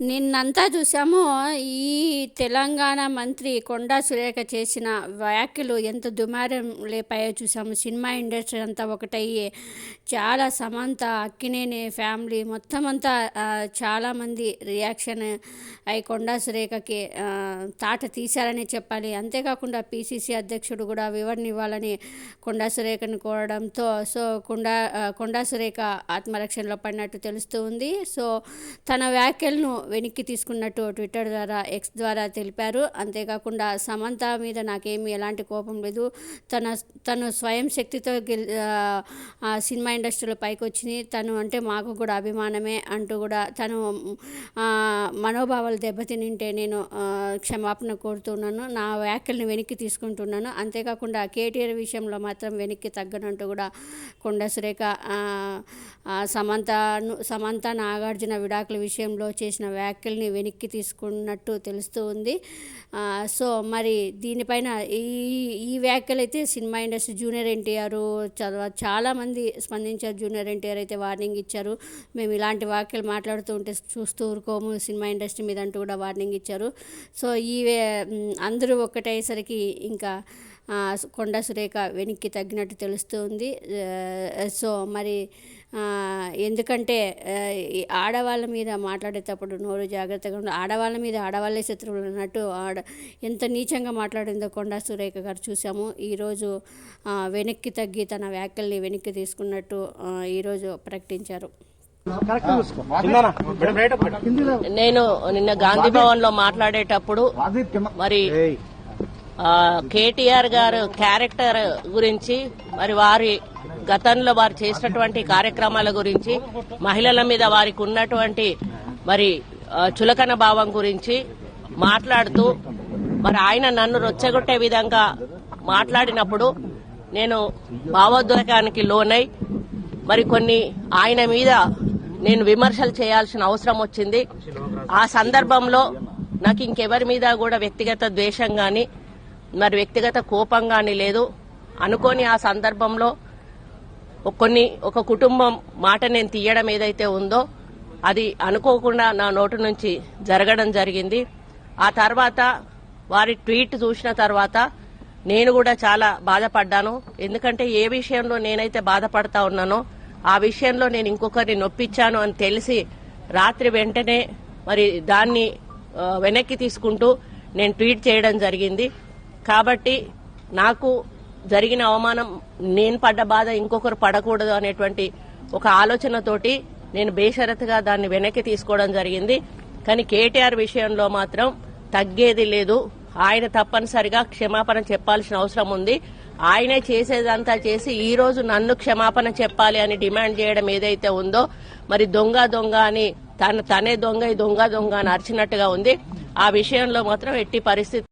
నిన్నంతా చూసాము ఈ తెలంగాణ మంత్రి కొండా సురేఖ చేసిన వ్యాఖ్యలు ఎంత దుమారం లేపాయో చూసాము సినిమా ఇండస్ట్రీ అంతా ఒకటయ్యి. చాలా సమంత అక్కినేని ఫ్యామిలీ మొత్తం అంతా చాలామంది రియాక్షన్ అయి కొండా సురేఖకి తాట తీశారని చెప్పాలి. అంతేకాకుండా పిసిసి అధ్యక్షుడు కూడా వివరణ ఇవ్వాలని కొండా సురేఖను కోరడంతో సో కొండా కొండా సురేఖ ఆత్మరక్షణలో పడినట్టు తెలుస్తూ ఉంది. సో తన వ్యాఖ్యలను వెనక్కి తీసుకున్నట్టు ట్విట్టర్ ద్వారా ఎక్స్ ద్వారా తెలిపారు. అంతేకాకుండా సమంత మీద నాకేమీ ఎలాంటి కోపం లేదు. తన తను స్వయం శక్తితో గెల్ ఆ, సినిమా ఇండస్ట్రీలో పైకి వచ్చింది తను అంటే మాకు కూడా అభిమానమే అంటూ కూడా తను మనోభావాలు దెబ్బతినింటే నేను క్షమాపణ కోరుతున్నాను. నా వ్యాఖ్యల్ని వెనక్కి తీసుకుంటున్నాను. అంతేకాకుండా కేటీఆర్ విషయంలో మాత్రం వెనక్కి తగ్గనంటూ కూడా కొండ సురేఖ సమంతను సమంత నాగార్జున విడాకుల విషయంలో చేసిన వ్యాఖ్యల్ని వెనక్కి తీసుకున్నట్టు తెలుస్తూ ఉంది. సో మరి దీనిపైన ఈ ఈ వ్యాఖ్యలు అయితే సినిమా ఇండస్ట్రీ జూనియర్ ఎన్టీఆర్ చదవ చాలామంది స్పందించారు. జూనియర్ ఎన్టీఆర్ అయితే వార్నింగ్ ఇచ్చారు. మేము ఇలాంటి వ్యాఖ్యలు మాట్లాడుతూ ఉంటే చూస్తూ ఊరుకోము సినిమా ఇండస్ట్రీ మీద అంటూ కూడా వార్నింగ్ ఇచ్చారు. సో ఈ అందరూ ఒక్కటేసరికి ఇంకా కొండ సురేఖ వెనక్కి తగ్గినట్టు తెలుస్తుంది. సో మరి ఎందుకంటే ఆడవాళ్ళ మీద మాట్లాడేటప్పుడు నోరు జాగ్రత్తగా ఉండాలి ఆడవాళ్ళ మీద ఆడవాళ్ళే శత్రువులు అన్నట్టు ఆడ ఎంత నీచంగా మాట్లాడిందో కొండా సురేఖ గారు చూసాము. ఈరోజు వెనక్కి తగ్గి తన వ్యాఖ్యల్ని వెనక్కి తీసుకున్నట్టు ఈరోజు ప్రకటించారు. నేను నిన్న గాంధీ భవన్లో మాట్లాడేటప్పుడు మరి కేటీఆర్ గారు క్యారెక్టర్ గురించి మరి వారి గతంలో వారు చేసినటువంటి కార్యక్రమాల గురించి మహిళల మీద వారికి ఉన్నటువంటి మరి చులకన భావం గురించి మాట్లాడుతూ మరి ఆయన నన్ను రొచ్చగొట్టే విధంగా మాట్లాడినప్పుడు నేను భావోద్వేగానికి లోనై మరి కొన్ని ఆయన మీద నేను విమర్శలు చేయాల్సిన అవసరం వచ్చింది. ఆ సందర్భంలో నాకు ఇంకెవరి మీద కూడా వ్యక్తిగత ద్వేషం కానీ మరి వ్యక్తిగత కోపంగాని లేదు. అనుకోని ఆ సందర్భంలో కొన్ని ఒక కుటుంబం మాట నేను తీయడం ఏదైతే ఉందో అది అనుకోకుండా నా నోటు నుంచి జరగడం జరిగింది. ఆ తర్వాత వారి ట్వీట్ చూసిన తర్వాత నేను కూడా చాలా బాధపడ్డాను. ఎందుకంటే ఏ విషయంలో నేనైతే బాధపడతా ఉన్నానో ఆ విషయంలో నేను ఇంకొకరిని నొప్పించాను అని తెలిసి రాత్రి వెంటనే మరి దాన్ని వెనక్కి తీసుకుంటూ నేను ట్వీట్ చేయడం జరిగింది. కాబట్టి నాకు జరిగిన అవమానం నేను పడ్డ బాధ ఇంకొకరు పడకూడదు అనేటువంటి ఒక ఆలోచనతోటి నేను బేషరతుగా దాన్ని వెనక్కి తీసుకోవడం జరిగింది. కానీ కేటీఆర్ విషయంలో మాత్రం తగ్గేది లేదు. ఆయన తప్పనిసరిగా క్షమాపణ చెప్పాల్సిన అవసరం ఉంది. ఆయనే చేసేదంతా చేసి ఈ రోజు నన్ను క్షమాపణ చెప్పాలి అని డిమాండ్ చేయడం ఏదైతే ఉందో మరి దొంగ దొంగ అని తన తనే దొంగ దొంగ దొంగ అని అరిచినట్టుగా ఉంది. ఆ విషయంలో మాత్రం ఎట్టి పరిస్థితి